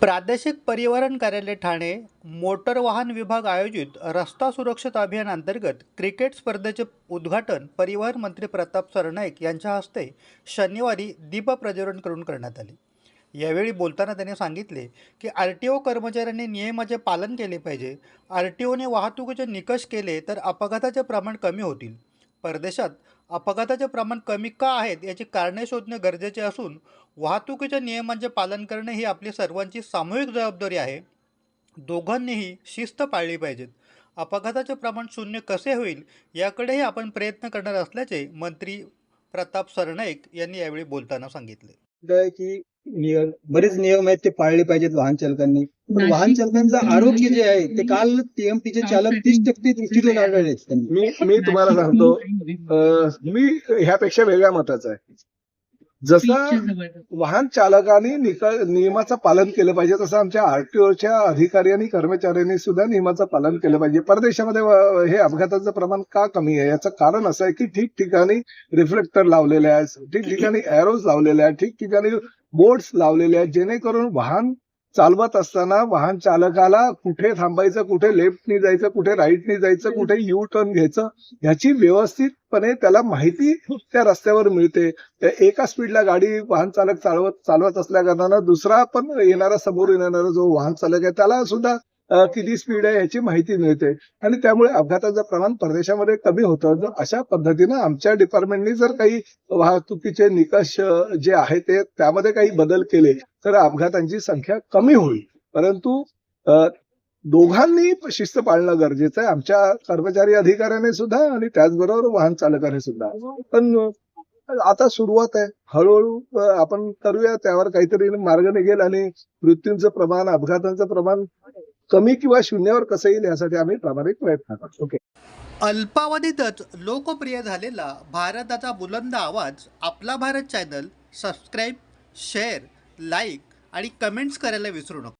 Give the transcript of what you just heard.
प्रादेशिक परिवहन कार्यालय ठाणे मोटर वाहन विभाग आयोजित रस्ता सुरक्षित अभियानांतर्गत क्रिकेट स्पर्धेचे उद्घाटन परिवहन मंत्री प्रताप सरनाईक यांच्या हस्ते शनिवारी दीपप्रज्वलन करून करण्यात आले. यावेळी बोलताना त्यांनी सांगितले की आर टी ओ कर्मचाऱ्यांनी नियमाचे पालन केले पाहिजे. आर टी ओने वाहतुकीचे निकष केले तर अपघाताचे प्रमाण कमी होतील. परदेशात अपघाताचे प्रमाण कमी का आहेत याची कारणे शोधणे गरजेचे असून वाहतुकीच्या नियमांचे म्हणजे पालन करणे ही आपली सर्वांची सामूहिक जबाबदारी आहे. दोघांनीही शिस्त पाळली पाहिजेत. अपघाताचे प्रमाण शून्य कसे होईल याकडेही आपण प्रयत्न करणार असल्याचे मंत्री प्रताप सरनाईक यांनी यावेळी बोलताना सांगितले. की नियम बरेच नियम आहेत ते पाळले पाहिजेत वाहन चालकांनी. पण वाहन चालकांचं आरोग्य जे आहे ते काल टीएमटीचे चालक तीस टक्के त्रुटीतून आढळले त्यांनी. मी मी तुम्हाला सांगतो मी ह्यापेक्षा वेगळ्या मताचा आहे. जसं वाहन चालकाने नियमाचं पालन केलं पाहिजे तसं आमच्या आरटीओच्या अधिकारी आणि कर्मचाऱ्यांनी सुद्धा नियमाचं पालन केलं पाहिजे. परदेशामध्ये हे अपघाताचं प्रमाण का कमी आहे? याचं कारण असं आहे की ठिकठिकाणी रिफ्लेक्टर लावलेले आहेत ठिकठिकाणी एरोज लावलेले आहेत ठिकठिकाणी बोर्ड्स लावलेले आहेत जेणेकरून वाहन चालवत असताना वाहन चालकाला कुठे थांबायचं कुठे लेफ्टनी जायचं कुठे राईटनी जायचं कुठे यू टर्न घ्यायचं ह्याची व्यवस्थितपणे त्याला माहिती त्या रस्त्यावर मिळते. त्या एका स्पीडला गाडी वाहन चालक चालवत चालवत असल्या कारणानं दुसरा पण येणारा समोर येणारा जो वाहन चालक आहे त्याला सुद्धा किती स्पीड आहे याची माहिती मिळते. आणि त्यामुळे अपघाताचं प्रमाण परदेशामध्ये कमी होतं. जर अशा पद्धतीनं आमच्या डिपार्टमेंटनी जर काही वाहतुकीचे निकष जे आहे ते त्यामध्ये काही बदल केले तर अपघातांची संख्या कमी होईल. परंतु दोघांनी शिस्त पाळणं गरजेचं आहे. आमच्या कर्मचारी अधिकाऱ्याने सुद्धा आणि त्याचबरोबर वाहन चालकाने सुद्धा. पण आता सुरुवात आहे. हळूहळू आपण करूया. त्यावर काहीतरी मार्ग निघेल आणि मृत्यूंचं प्रमाण अपघातांचं प्रमाण कमी किंवा शून्यावर कसं येईल यासाठी आम्ही प्रामाणिक प्रयत्न करतो. ओके अल्पावधीतच लोकप्रिय झालेला भारताचा बुलंद आवाज आपला Bharat channel subscribe share like आणि कमेंट्स करायला विसरू नका.